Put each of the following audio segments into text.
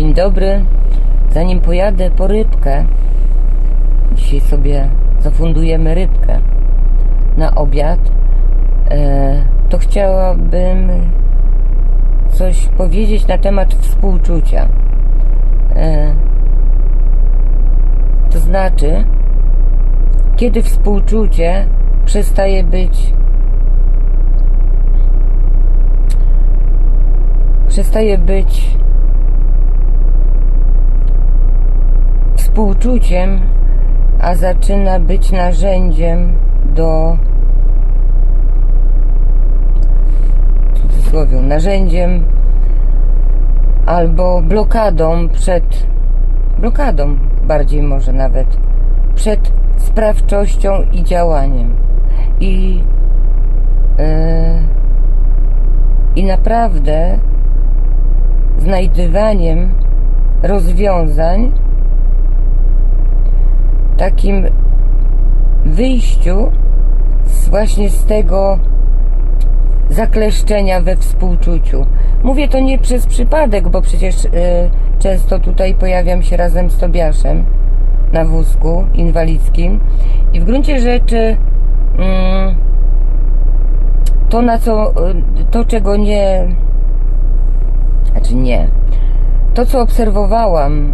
Dzień dobry. Zanim pojadę po rybkę, dzisiaj sobie zafundujemy rybkę na obiad, e, to chciałabym coś powiedzieć na temat współczucia. E, to znaczy, kiedy współczucie przestaje być przestaje być współczuciem, a zaczyna być narzędziem do w cudzysłowie, narzędziem albo blokadą przed blokadą bardziej może nawet przed sprawczością i działaniem. I yy, i naprawdę znajdywaniem rozwiązań takim wyjściu z właśnie z tego zakleszczenia we współczuciu. Mówię to nie przez przypadek, bo przecież y, często tutaj pojawiam się razem z Tobiaszem na wózku inwalidzkim i w gruncie rzeczy mm, to na co, y, to czego nie znaczy nie. To, co obserwowałam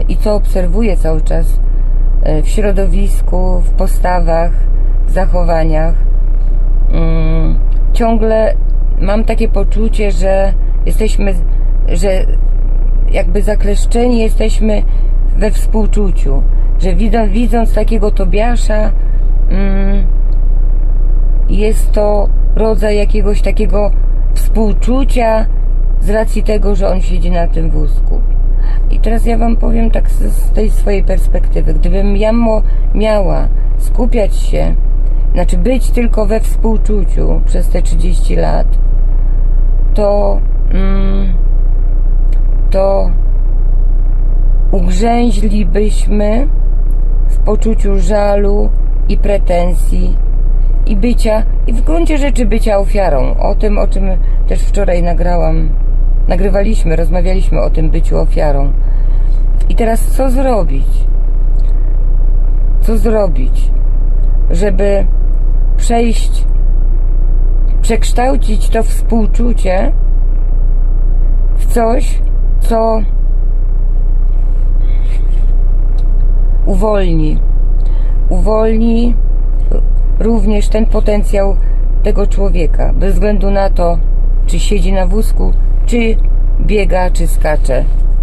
y, i co obserwuję cały czas w środowisku, w postawach, w zachowaniach, mm, ciągle mam takie poczucie, że jesteśmy, że jakby zakleszczeni jesteśmy we współczuciu, że widząc, widząc takiego Tobiasza, mm, jest to rodzaj jakiegoś takiego współczucia, z racji tego, że on siedzi na tym wózku. I teraz ja Wam powiem tak z, z tej swojej perspektywy. Gdybym ja mo, miała skupiać się, znaczy być tylko we współczuciu przez te 30 lat, to, mm, to ugrzęźlibyśmy w poczuciu żalu i pretensji i bycia, i w gruncie rzeczy bycia ofiarą. O tym, o czym też wczoraj nagrałam nagrywaliśmy, rozmawialiśmy o tym byciu ofiarą. I teraz co zrobić? Co zrobić, żeby przejść, przekształcić to współczucie w coś, co uwolni. Uwolni również ten potencjał tego człowieka, bez względu na to, czy siedzi na wózku, czy biega, czy skacze.